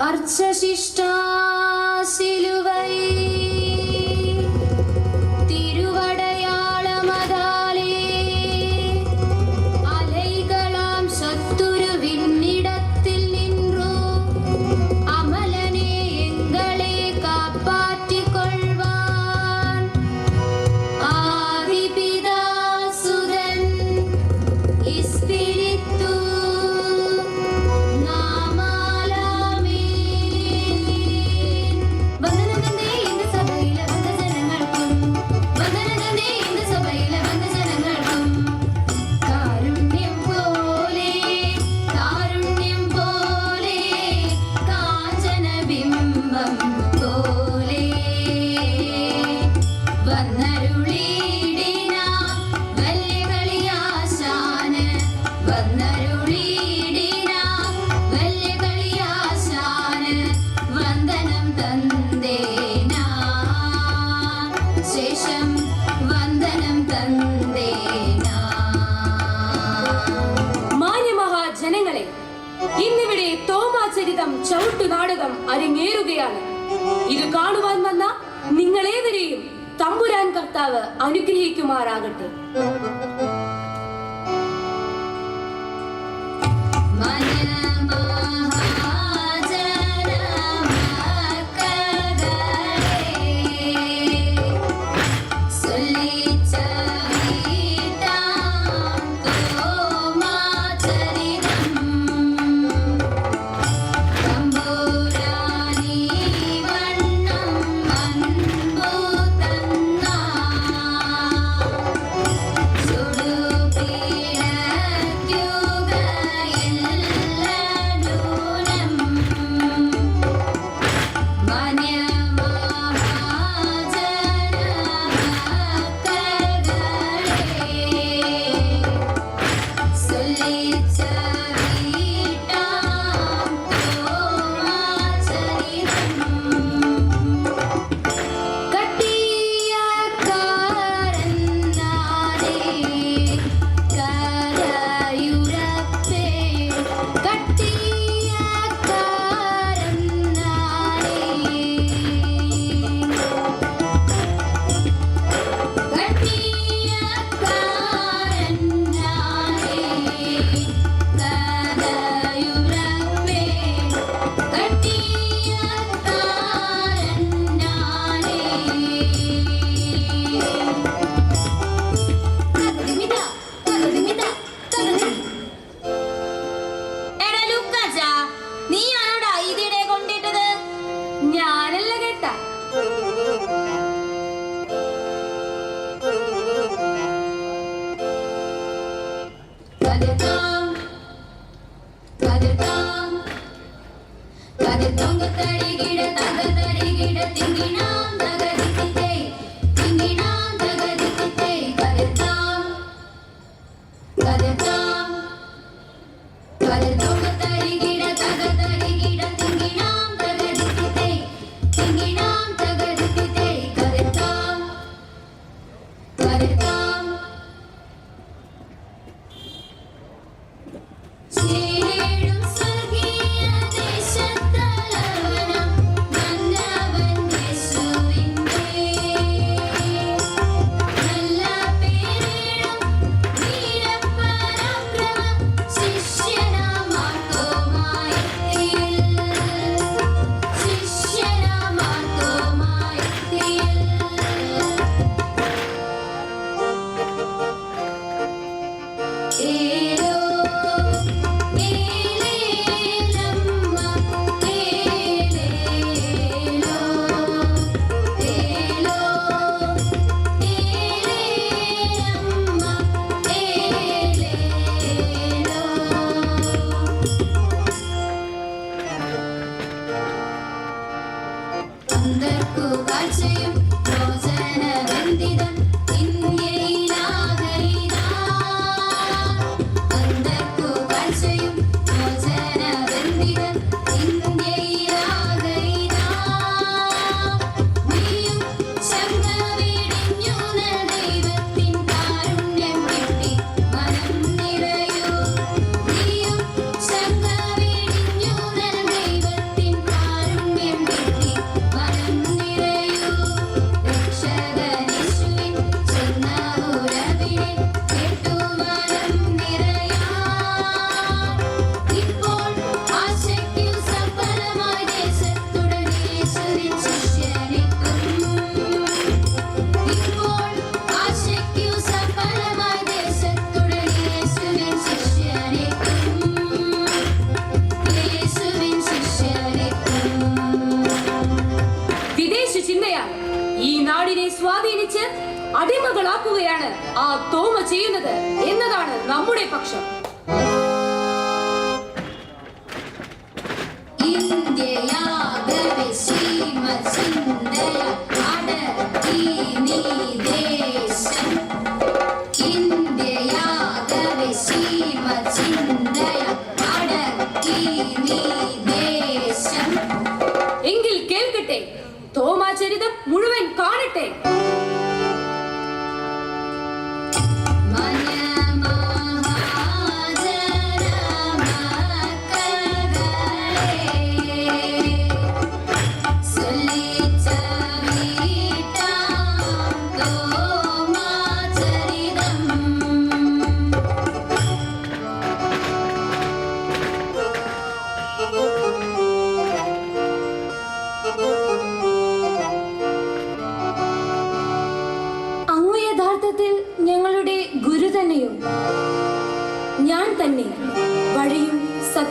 अर्चशिष्टा सिलुवै। അരങ്ങേറുകയാണ്. ഇത് കാണുവാൻ വന്ന നിങ്ങളേവരെയും തമ്പുരാൻ കർത്താവ് അനുഗ്രഹിക്കുമാറാകട്ടെ. കാഴ്ചയും ചിഹ്നയാൽ ഈ നാടിനെ സ്വാധീനിച്ച് അടിമകളാക്കുകയാണ് ആ തോമ ചെയ്യുന്നത് എന്നതാണ് നമ്മുടെ പക്ഷം. ഇന്ത്യയാകെ ശ്രീമ ചിന്തയ. അടക്കി നീ ദേശം. ഇന്ത്യയാകെ ശ്രീമ ചിന്തയ അടക്കി നീ ദേശം. എങ്കിൽ കേൾക്കട്ടെ. തോമാചരിതം മുഴുവൻ കാണട്ടെ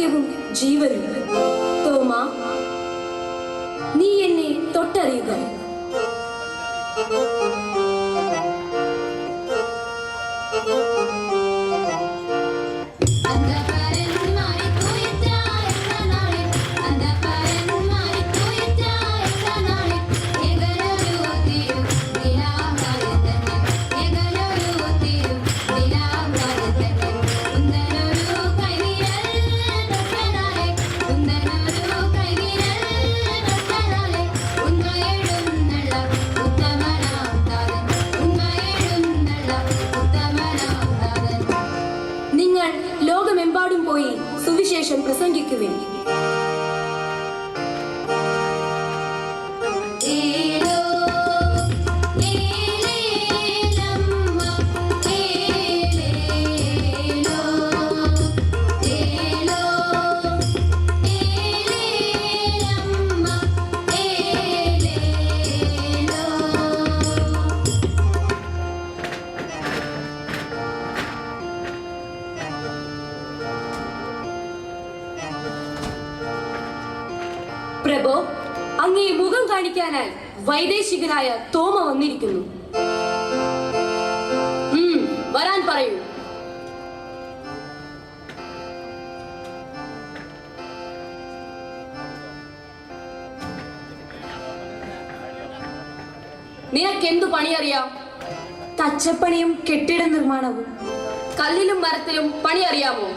സത്യവും ജീവനും തോമ നീ എന്നെ തൊട്ടറിയുക വൈദേശികനായ തോമ വന്നിരിക്കുന്നു. വരാൻ പറയൂ. നിനക്കെന്തു പണിയറിയാം? തച്ചപ്പണിയും കെട്ടിട നിർമ്മാണവും. കല്ലിലും മരത്തിലും പണി അറിയാമോ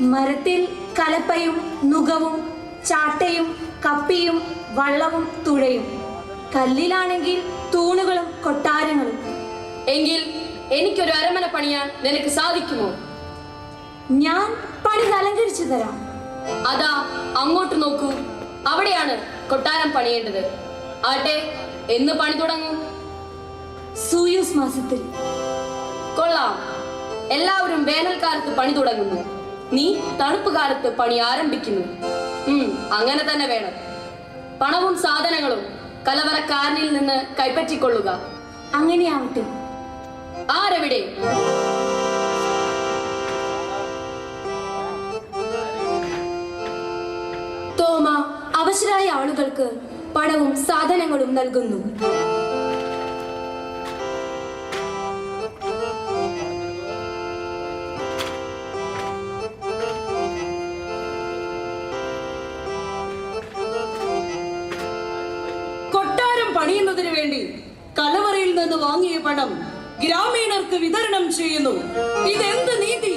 മരത്തിൽ കലപ്പയും നുകവും ചാട്ടയും കപ്പിയും വള്ളവും തുഴയും. കല്ലിലാണെങ്കിൽ തൂണുകളും കൊട്ടാരങ്ങളും. എങ്കിൽ എനിക്കൊരു അരമന പണിയാൻ നിനക്ക് സാധിക്കുമോ? ഞാൻ പണി അലങ്കരിച്ചു തരാം. അതാ അങ്ങോട്ട് നോക്കൂ. അവിടെയാണ് കൊട്ടാരം പണിയേണ്ടത്. ആട്ടെ എന്ന് പണി തുടങ്ങും. സൂയൂസ് മാസത്തിൽ. കൊള്ളാം. എല്ലാവരും വേനൽക്കാലത്ത് പണി തുടങ്ങുന്നു. നീ തണുപ്പ് കാലത്ത് പണി ആരംഭിക്കുന്നു. അങ്ങനെ തന്നെ വേണം. പണവും സാധനങ്ങളും കലവറക്കാരനിൽ നിന്ന് കൈപ്പറ്റിക്കൊള്ളുക. അങ്ങനെയാവട്ടെ. ആരെവിടെ? തോമ അവശരായ ആളുകൾക്ക് പണവും സാധനങ്ങളും നൽകുന്നു. ഗ്രാമീണർക്ക് വിതരണം ചെയ്യുന്നു. ഇതെന്ത് നീതി?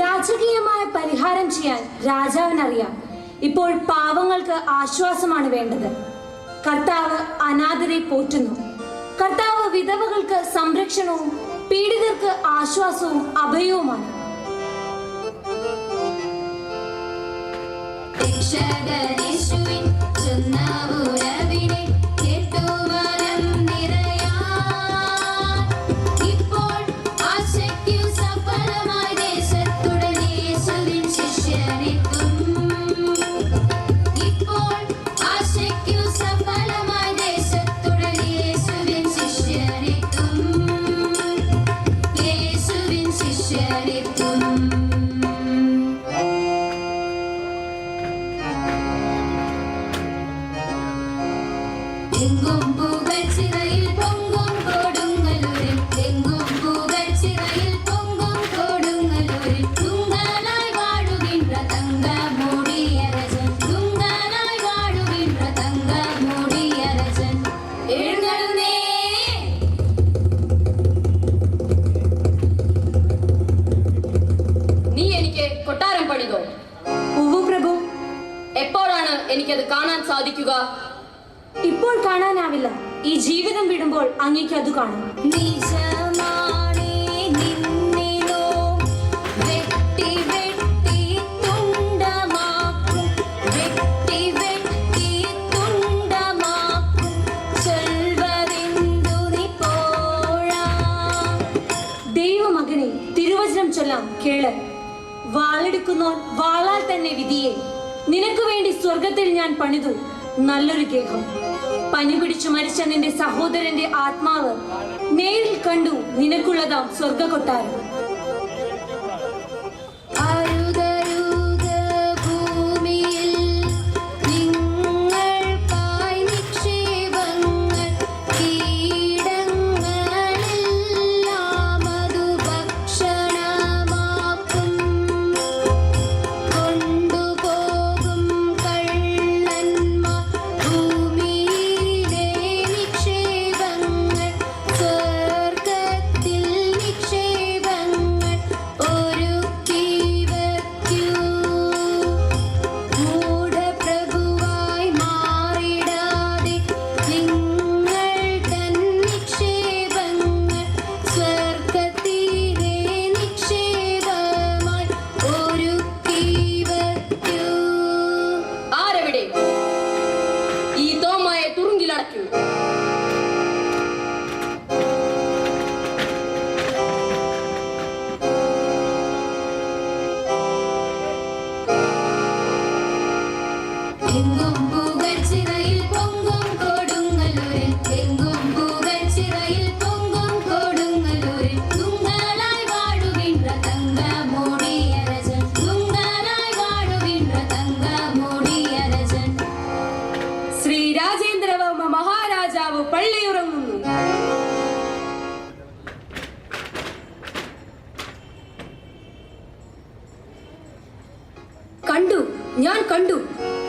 രാജകീയമായ പരിഹാരം ചെയ്യാൻ രാജാവിനറിയാം. ഇപ്പോൾ പാവങ്ങൾക്ക് ആശ്വാസമാണ് വേണ്ടത്. കർത്താവ് അനാഥരെ പോറ്റുന്നു. കർത്താവ് വിധവകൾക്ക് സംരക്ഷണവും പീഡിതർക്ക് ആശ്വാസവും അഭയവുമാണ്. രക്ഷകനേശുവിൻ ചൊന്നവുരവിടെ എപ്പോഴാണ് എനിക്കത് കാണാൻ സാധിക്കുക? ഇപ്പോൾ കാണാനാവില്ല. ഈ ജീവിതം വിടുമ്പോൾ അങ്ങേക്ക് അത് കാണും. വാളെടുക്കുന്നോൻ വാളാൽ തന്നെ വിധിയെ. നിനക്ക് വേണ്ടി സ്വർഗത്തിൽ ഞാൻ പണിതു. നല്ലൊരു ഗേഹം. പനി പിടിച്ചു മരിച്ച നിന്റെ സഹോദരന്റെ ആത്മാവ് നേരിൽ കണ്ടു നിനക്കുള്ളതാം സ്വർഗ കൊട്ടാരം എങ്കും പുകഴ്ചിറയിൽ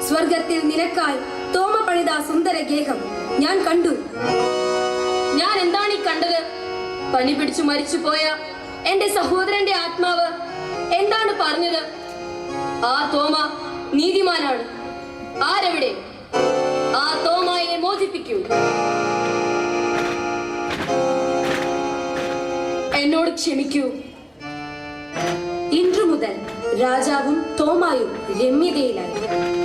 സ്വർഗത്തിൽ നിനക്കായി തോമ പണിത സുന്ദര ഗേഹം ഞാൻ കണ്ടു. ഞാൻ എന്താണ് ഈ കണ്ടത്? പനി പിടിച്ചു മരിച്ചു പോയ എന്റെ സഹോദരന്റെ ആത്മാവ് എന്താണ് പറഞ്ഞത്? ആ തോമ നീതിമാനാണ്. ആരെവിടെ? ആ തോമയെ മോചിപ്പിക്കൂ. എന്നോട് ക്ഷമിക്കൂ. ഇന്നു മുതൽ രാജാവും തോമായും രമ്യതയിലായി.